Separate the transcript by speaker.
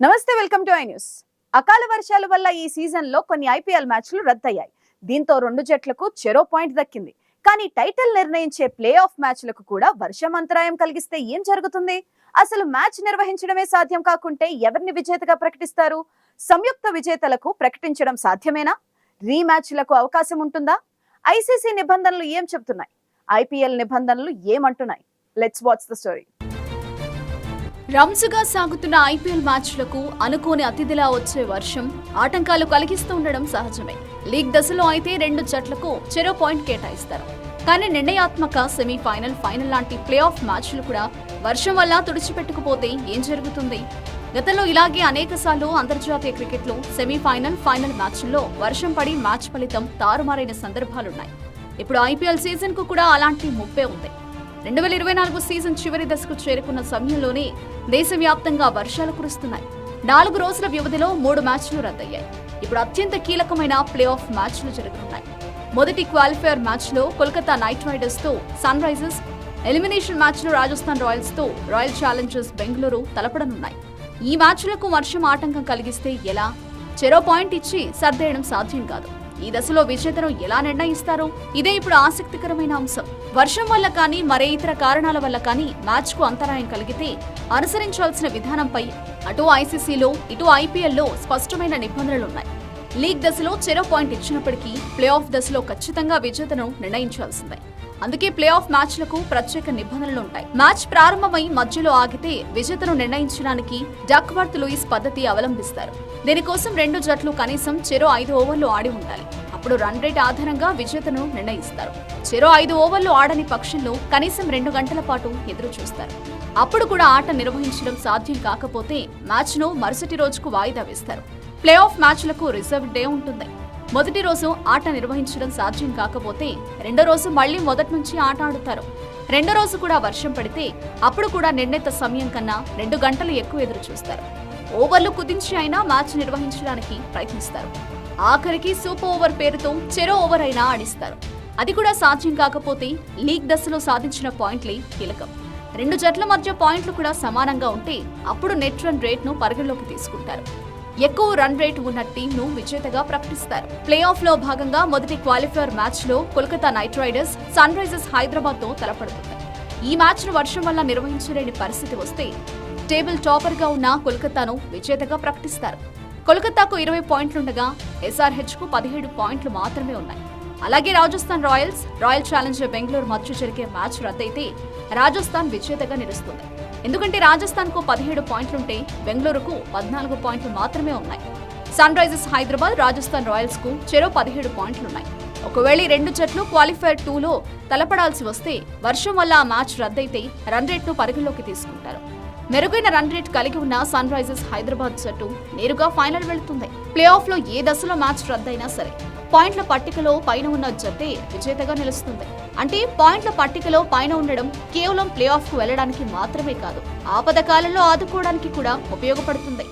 Speaker 1: నమస్తే welcome to I news. అకాల వర్షాల వల్ల ఈ సీజన్లో కొన్ని ఐపీఎల్ మ్యాచ్లు రద్దయ్యాయి. దీంతో రెండు జట్లకు చెరో పాయింట్ దక్కింది. కానీ టైటిల్ నిర్ణయించే ప్లే ఆఫ్ మ్యాచ్లకు కూడా వర్షం అంతరాయం కలిగిస్తే ఏం జరుగుతుంది? అసలు మ్యాచ్ నిర్వహించడమే సాధ్యం కాకుంటే ఎవరిని విజేతగా ప్రకటిస్తారు? సంయుక్త విజేతలకు ప్రకటించడం సాధ్యమేనా? రీ మ్యాచ్లకు అవకాశం ఉంటుందా? ఐసీసీ నిబంధనలు ఏం చెబుతున్నాయి? ఐపీఎల్ నిబంధనలు ఏమంటున్నాయి? లెట్స్ వాచ్ ద స్టోరీ
Speaker 2: రంజుగా సాగుతున్న ఐపీఎల్ మ్యాచ్లకు అనుకోని అతిథిలా వచ్చే వర్షం ఆటంకాలు కలిగిస్తూ ఉండడం సహజమే. లీగ్ దశలో అయితే రెండు జట్లకు చెరో పాయింట్ కేటాయిస్తారు. కానీ నిర్ణయాత్మక సెమీఫైనల్ ఫైనల్ లాంటి ప్లే ఆఫ్ మ్యాచ్లు కూడా వర్షం వల్ల తుడిచిపెట్టుకుపోతే ఏం జరుగుతుంది? గతంలో ఇలాగే అనేక సార్లు అంతర్జాతీయ క్రికెట్లో సెమీఫైనల్ ఫైనల్ మ్యాచ్ల్లో వర్షం పడి మ్యాచ్ ఫలితం తారుమారైన సందర్భాలున్నాయి. ఇప్పుడు ఐపీఎల్ సీజన్కు కూడా అలాంటి ముప్పే ఉంది. రెండు వేల ఇరవై నాలుగు సీజన్ చివరి దశకు చేరుకున్న సమయంలోనే దేశవ్యాప్తంగా వర్షాలు కురుస్తున్నాయి. నాలుగు రోజుల వ్యవధిలో మూడు మ్యాచ్లు రద్దయ్యాయి. ఇప్పుడు అత్యంత కీలకమైన ప్లే ఆఫ్ మ్యాచ్లు జరుగుతున్నాయి. మొదటి క్వాలిఫైయర్ మ్యాచ్లో కోల్కతా నైట్ రైడర్స్తో సన్ రైజర్స్ ఎలిమినేషన్ మ్యాచ్లో రాజస్థాన్ రాయల్స్తో రాయల్ ఛాలెంజర్స్ బెంగళూరు తలపడనున్నాయి. ఈ మ్యాచ్లకు వర్షం ఆటంకం కలిగిస్తే ఎలా? చెరో పాయింట్ ఇచ్చి సర్దేయడం సాధ్యం కాదు. ఈ దశలో విజేతను ఎలా నిర్ణయిస్తారో? ఇదే ఇప్పుడు ఆసక్తికరమైన అంశం. వర్షం వల్ల కానీ మరే ఇతర కారణాల వల్ల కానీ మ్యాచ్కు అంతరాయం కలిగితే అనుసరించాల్సిన విధానంపై అటు ఐసీసీలో ఇటు ఐపీఎల్లో స్పష్టమైన నిబంధనలున్నాయి. లీగ్ దశలో చెరో పాయింట్ ఇచ్చినప్పటికీ ప్లే ఆఫ్ దశలో ఖచ్చితంగా విజేతను నిర్ణయించాల్సిందే. అందుకే ప్లే ఆఫ్ మ్యాచ్లకు ప్రత్యేక నిబంధనలు ఉంటాయి. మ్యాచ్ ప్రారంభమై మధ్యలో ఆగితే విజేతను నిర్ణయించడానికి డక్వర్త్ లూయిస్ పద్ధతి అవలంబిస్తారు. దీనికోసం రెండు జట్లు కనీసం చెరో ఐదు ఓవర్లు ఆడి ఉండాలి. అప్పుడు రన్ రేట్ ఆధారంగా విజేతను నిర్ణయిస్తారు. చెరో ఐదు ఓవర్లు ఆడని పక్షంలో కనీసం రెండు గంటల పాటు ఎదురు చూస్తారు అప్పుడు కూడా ఆట నిర్వహించడం సాధ్యం కాకపోతే మ్యాచ్ను మరుసటి రోజుకు వాయిదా వేస్తారు. ప్లే ఆఫ్ మ్యాచ్లకు రిజర్వ్ డే ఉంటుంది. మొదటి రోజు ఆట నిర్వహించడం సాధ్యం కాకపోతే రెండో రోజు మళ్ళీ మొదటి నుంచి ఆట ఆడుతారు. రెండో రోజు కూడా వర్షం పడితే అప్పుడు కూడా నిర్ణీత సమయం కన్నా రెండు గంటలు ఎక్కువ ఎదురు చూస్తారు. ఓవర్లు కుదించి అయినా మ్యాచ్ నిర్వహించడానికి ప్రయత్నిస్తారు. ఆఖరికి సూపర్ ఓవర్ పేరుతో చెరో ఓవర్ అయినా ఆడిస్తారు. అది కూడా సాధ్యం కాకపోతే లీగ్ దశలో సాధించిన పాయింట్లే కీలకం. రెండు జట్ల మధ్య పాయింట్లు కూడా సమానంగా ఉంటే అప్పుడు నెట్ రన్ రేట్ను పరిగణలోకి తీసుకుంటారు. ఎక్కువ రన్ రేట్ ఉన్న టీంను విజేతగా ప్రకటిస్తారు. ప్లే ఆఫ్లో భాగంగా మొదటి క్వాలిఫైర్ మ్యాచ్లో Kolkata Knight Riders Sunrisers హైదరాబాద్తో తలపడుతుంది ఈ మ్యాచ్ను వర్షం వల్ల నిర్వహించలేని పరిస్థితి వస్తే టేబుల్ టాపర్గా ఉన్న కోల్కతాను విజేతగా ప్రకటిస్తారు. కోల్కతాకు ఇరవై పాయింట్లుండగా ఎస్ఆర్హెచ్కు పదిహేడు పాయింట్లు మాత్రమే ఉన్నాయి. అలాగే Rajasthan Royals Royal Challenger Bengaluru మధ్య జరిగే మ్యాచ్ రద్దయితే రాజస్థాన్ విజేతగా నిలుస్తుంది. ఎందుకంటే రాజస్థాన్కు పదిహేడు పాయింట్లుంటే బెంగళూరుకు పద్నాలుగు పాయింట్లు మాత్రమే ఉన్నాయి. సన్ రైజర్స్ హైదరాబాద్ రాజస్థాన్ రాయల్స్కు చెరో పదిహేడు పాయింట్లున్నాయి. ఒకవేళ రెండు జట్లు క్వాలిఫైర్ టూలో తలపడాల్సి వస్తే వర్షం వల్ల ఆ మ్యాచ్ రద్దయితే రన్ రేట్ను పరిగణలోకి తీసుకుంటారు. మెరుగైన రన్ రేట్ కలిగి ఉన్న సన్ రైజర్స్ హైదరాబాద్ జట్టు నేరుగా ఫైనల్ వెళుతుంది. ప్లే ఆఫ్లో ఏ దశలో మ్యాచ్ రద్దయినా సరే పాయింట్ల పట్టికలో పైన ఉన్న జట్టే విజేతగా నిలుస్తుంది. అంటే పాయింట్ల పట్టికలో పైన ఉండడం కేవలం ప్లే ఆఫ్కు వెళ్ళడానికి మాత్రమే కాదు ఆపద కాలంలో ఆదుకోవడానికి కూడా ఉపయోగపడుతుంది.